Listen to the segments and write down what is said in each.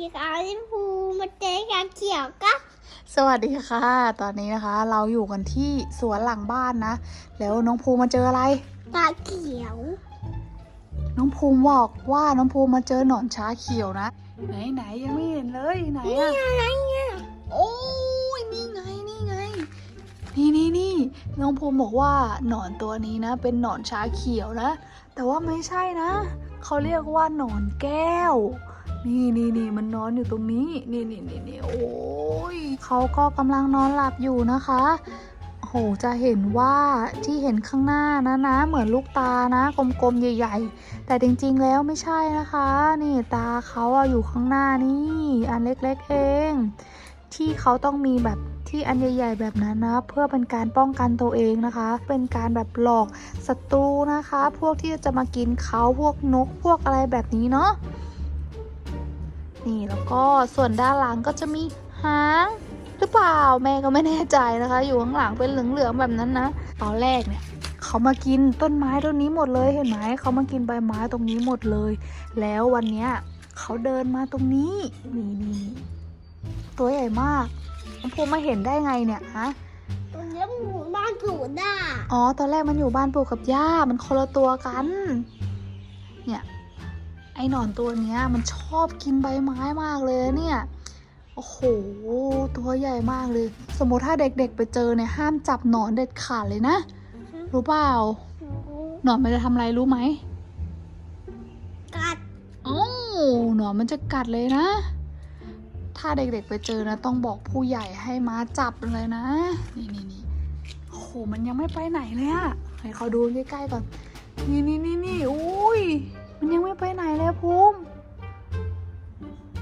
พี่ขาวที่ภูมาเจอกันเขียวก็สวัสดีค่ะ ตอนนี้นะคะ เราอยู่กันที่สวนหลังบ้านนะ แล้วน้องภูมิมาเจออะไร ตาเขียว น้องภูมิบอกว่าน้องภูมิมาเจอหนอนช้าเขียวนะ ไหนไหนยังไม่เห็นเลยไหนอะอะไรเนี่ยโอ้ยนี่ไงนี่ไง นี่นี่นี่น้องภูมิบอกว่าหนอนตัวนี้นะ เป็นหนอนช้าเขียวนะ แต่ว่าไม่ใช่นะ เขาเรียกว่าหนอนแก้ว นี่นี่นี่มันนอนอยู่ตรงนี้ นี่นี่นี่นี่โอ้ยเขาก็กำลังนอนหลับอยู่นะคะโหจะเห็นว่าที่เห็นข้างหน้านะนะ เหมือนลูกตานะ กลมๆ ใหญ่ ๆ แต่จริงๆแล้วไม่ใช่นะคะ นี่ตาเขาอะอยู่ข้างหน้านี่ อันเล็กๆเอง ที่เขาต้องมีแบบที่อันใหญ่ๆแบบนั้นนะ เพื่อเป็นการป้องกันตัวเองนะคะ เป็นการแบบหลอกศัตรูนะคะ พวกที่จะมากินเขาพวกนกพวกอะไรแบบนี้เนาะ นี่แล้วก็ส่วนด้านหลังก็จะมีหางหรือเปล่าแม่ก็ไม่แน่ใจนะคะ อยู่ข้างหลังเป็นเหลืองๆแบบนั้นนะตอนแรกเนี่ยเขามากินต้นไม้ต้นนี้หมดเลยเห็นไหมเขามากินใบไม้ตรงนี้หมดเลย แล้ววันเนี้ยเขาเดินมาตรงนี้นี่นี่ตัวใหญ่มากน้องภูมิมาเห็นได้ไงเนี่ยฮะตัวนี้หมูบ้านสูดอะอ๋อตอนแรกมันอยู่บ้านปู่กับย่ามันคนละตัวกัน เนี่ย ไอหนอนตัวเนี้ยมันชอบกินใบไม้มากเลยเนี่ย โอ้โห ตัวใหญ่มากเลย สมมติถ้าเด็กๆไปเจอเนี่ยห้ามจับหนอนเด็ดขาดเลยนะ รู้เปล่า หนอนมันจะทำอะไรรู้ไหม กัดโอ้หนอนมันจะกัดเลยนะ ถ้าเด็กๆไปเจอนะ ต้องบอกผู้ใหญ่ให้มาจับเลยนะ นี่นี่นี่โอ้โห มันยังไม่ไปไหนเลยอะให้เขาดูใกล้ๆก่อน นี่นี่นี่นี่อุ้ย มันยังไม่ไปไหนเลยภูมิ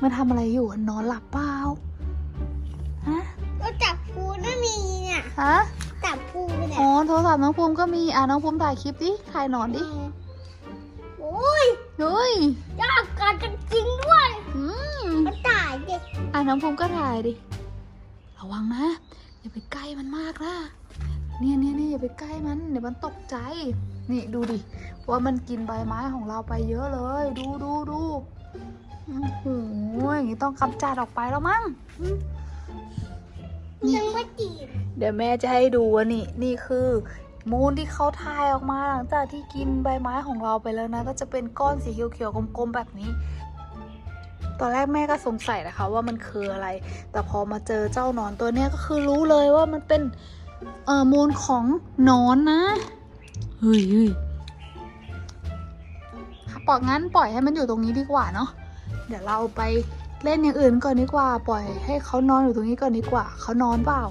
มันทำอะไรอยู่อะนอนหลับเปล่าฮะก็จับภูไม่มีเนี่ยฮะจับภูไปเนี่อ๋ยอโทรศัพท์น้องภูมิก็มีอะน้องภูมิถ่ายคลิปดิถ่ายหนอนดิโอ้ยเฮ้ยยากกัดกันจริงด้วยอืมมันตายเด็กอะน้องภูมิก็ถ่ายดิระวังนะอย่าไปใกล้มันมากนะเนี่ยเนี่ยเนี่ยอย่าไปใกล้มันเดี๋ยวมันตกใจ นี่ดูดิว่ามันกินใบไม้ของเราไปเยอะเลย ดูดูดูโอ้โหอย่างนี้ต้องกำจัดออกไปแล้วมั้งอืมนี่ยังไม่จีบเดี๋ยวแม่จะให้ดูว่านี่นี่คือ มูลที่เขาทายออกมาหลังจากที่กินใบไม้ของเราไปแล้วนะ ก็จะเป็นก้อนสีเขียวๆกลมๆแบบนี้ตอนแรกแม่ก็สงสัยนะคะว่ามันคืออะไร แต่พอมาเจอเจ้าหนอนตัวเนี้ยก็คือรู้เลยว่ามันเป็นเอ่อมูลของหนอนนะเฮ้ยเฮ้ยปล่อยงั้นปล่อยให้มันอยู่ตรงนี้ดีกว่าเนาะ เดี๋ยวเราไปเล่นอย่างอื่นก่อนดีกว่า ปล่อยให้เขานอนอยู่ตรงนี้ก่อนดีกว่า เขานอนเปล่า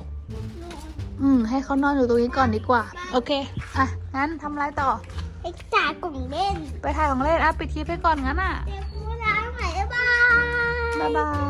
อืม ให้เขานอนอยู่ตรงนี้ก่อนดีกว่า โอเค อะ งั้นทำอะไรต่อไอ้จ่ากล่องเล่น ไปถ่ายของเล่น อะ ปิดคลิปให้ก่อนงั้นอะเดี๋ยวพูดแล้วไหนบ้าบ๊ายบาย